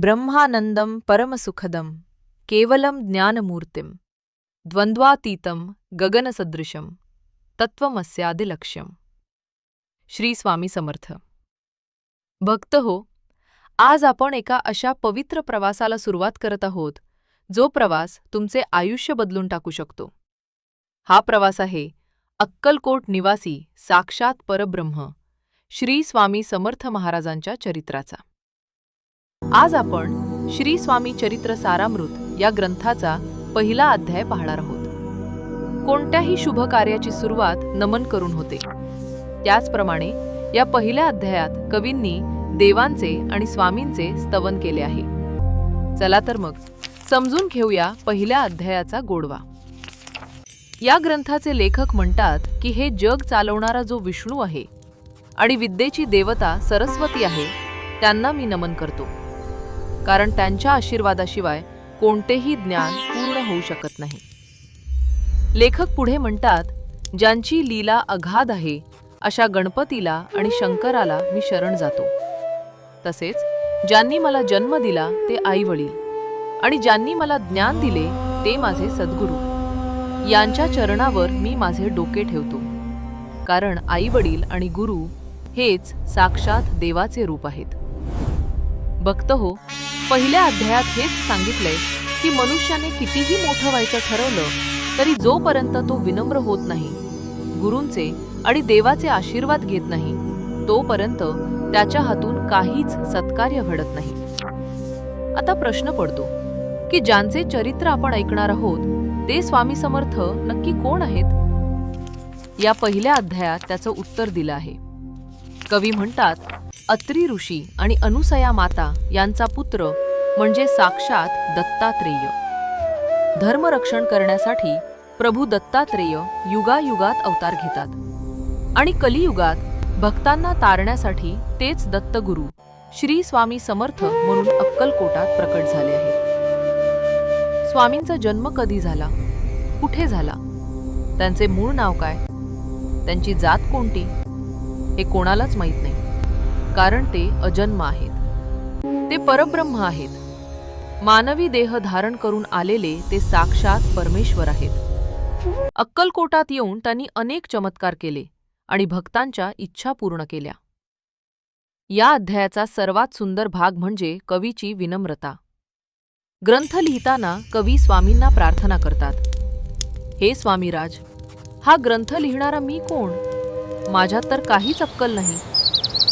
ब्रह्मानंदम परमसुखदम केवलम ज्ञानमूर्तिम द्वंद्वातीतम गगनसदृशम तत्वमस्यादिलक्ष्यम श्री स्वामी समर्थ। भक्त हो आज आपण एका अशा पवित्र प्रवासाला सुरुवात करत आहोत जो प्रवास तुमचे आयुष्य बदलून टाकू शकतो. हा प्रवास आहे अक्कलकोट निवासी साक्षात परब्रह्म श्री स्वामी समर्थ महाराजांच्या चरित्राचा. आज आपण श्री स्वामी चरित्र सारामृत या ग्रंथाचा पहिला अध्याय पाहणार आहोत. कोणत्याही शुभ कार्याची सुरुवात नमन करून होते. त्याचप्रमाणे या पहिल्या अध्यायात कवींनी देवांचे आणि स्वामींचे स्तवन केले आहे. चला तर मग समजून घेऊया पहिल्या अध्यायाचा गोडवा. या ग्रंथाचे लेखक म्हणतात की हे जग चालवणारा जो विष्णू आहे आणि विद्येची देवता सरस्वती आहे त्यांना मी नमन करतो. कारण त्यांच्या आशीर्वादाशिवाय कोणतेही ज्ञान पूर्ण होऊ शकत नाही. लेखक पुढे म्हणतात ज्यांची लीला अगाध आहे अशा गणपतीला आणि शंकराला मी शरण जातो. तसेच ज्यांनी मला जन्म दिला ते आई वडील आणि ज्यांनी मला ज्ञान दिले ते माझे सद्गुरू. यांच्या चरणावर मी माझे डोके ठेवतो. कारण आई वडील आणि गुरु हेच साक्षात देवाचे रूप आहेत. भक्त हो पहिल्या अध्यायात हेच सांगितलंय की मनुष्याने कितीही मोठं व्हायचं ठरवलं तरी जोपर्यंत तो विनम्र होत नाही गुरूंचे आणि देवाचे आशीर्वाद घेत नाही तोपर्यंत त्याच्या हातून काहीच सत्कार्य घडत नाही. आता प्रश्न पडतो की ज्यांचे चरित्र आपण ऐकणार आहोत ते स्वामी समर्थ नक्की कोण आहेत? या पहिल्या अध्यायात त्याचं उत्तर दिलं आहे. कवी म्हणतात अत्री ऋषी आणि अनुसया माता यांचा पुत्र म्हणजे साक्षात दत्तात्रेय. धर्मरक्षण करण्यासाठी प्रभू दत्तात्रेय युगायुगात अवतार घेतात आणि कलियुगात भक्तांना तारण्यासाठी तेच दत्तगुरू श्री स्वामी समर्थ म्हणून अक्कलकोटात प्रकट झाले आहेत. स्वामींचा जन्म कधी झाला? कुठे झाला? त्यांचे मूळ नाव काय? त्यांची जात कोणती? हे कोणालाच माहीत नाही. कारण ते अजन्म आहेत. ते परब्रह्म आहेत. मानवी देह धारण करून आलेले ते साक्षात परमेश्वर आहेत. अक्कलकोटात येऊन त्यांनी अनेक चमत्कार केले आणि भक्तांच्या इच्छा पूर्ण केल्या. या अध्यायाचा सर्वात सुंदर भाग म्हणजे कवीची विनम्रता. ग्रंथ लिहिताना कवी स्वामींना प्रार्थना करतात. हे स्वामीराज हा ग्रंथ लिहिणारा मी कोण? माझ्यात तर काहीच अक्कल नाही.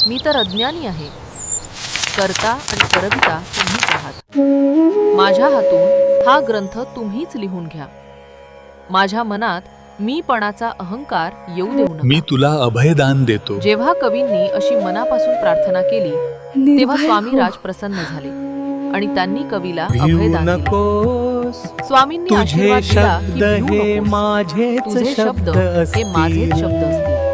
मी तर अज्ञानी आहे. करता आणि करविता तुम्हीच आहात. माझ्या हातून हा ग्रंथ तुम्हीच लिहून घ्या. माझ्या मनात मीपणाचा अहंकार येऊ देऊ नका. मी तुला अभयदान देतो. जेव्हा कवींनी अशी मनापासून प्रार्थना केली तेव्हा स्वामीराज प्रसन्न झाले आणि त्यांनी कवीला अभयदान दिले. स्वामींनी आशीर्वाद दिला की हे तुझे शब्द हे माझेच. शब्द असतील.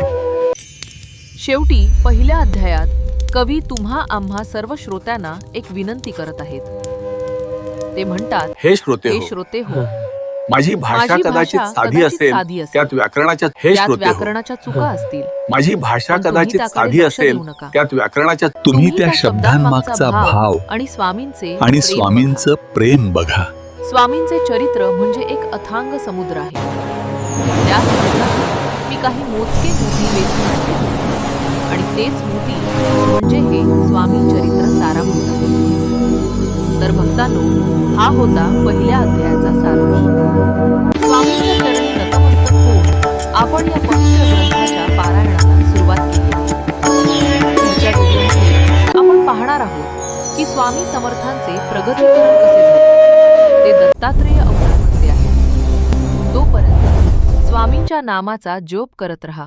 शेवटी पहिल्या अध्यायात कवी तुम्हा आम्हा सर्व श्रोत्यांना एक विनंती करत आहेत. ते म्हणतात हे श्रोते हे हो श्रोते हो माझी भाषा कदाचित साधी असेल. त्यात व्याकरणाच्या हे हो व्याकरणाच्या चुका असतील. माझी भाषा कदाचित साधी असेल. त्यात व्याकरणाच्या तुम्ही त्या शब्दांमागचा भाव आणि स्वामींचे आणि स्वामींचं प्रेम बघा. स्वामींचे चरित्र म्हणजे एक अथांग समुद्र आहे. त्या समुद्रात मी काही मोजके आणले. आणि तेच मोती. म्हणजे हे स्वामी चरित्र सारामृत तर भक्तांनो हा होता पहिल्या अध्यायाचा सारांश. स्वामींच्या चरणी नतमस्तक होऊन आपण या पवित्र ग्रंथाच्या पारायणाला सुरुवात केली. आपण पाहणार आहोत की स्वामी समर्थांचे प्रगतीकरण कसे झाले. ते दत्तात्रेय अवतारमध्ये आहे तोपर्यंत स्वामींच्या नामाचा जोप करत रहा.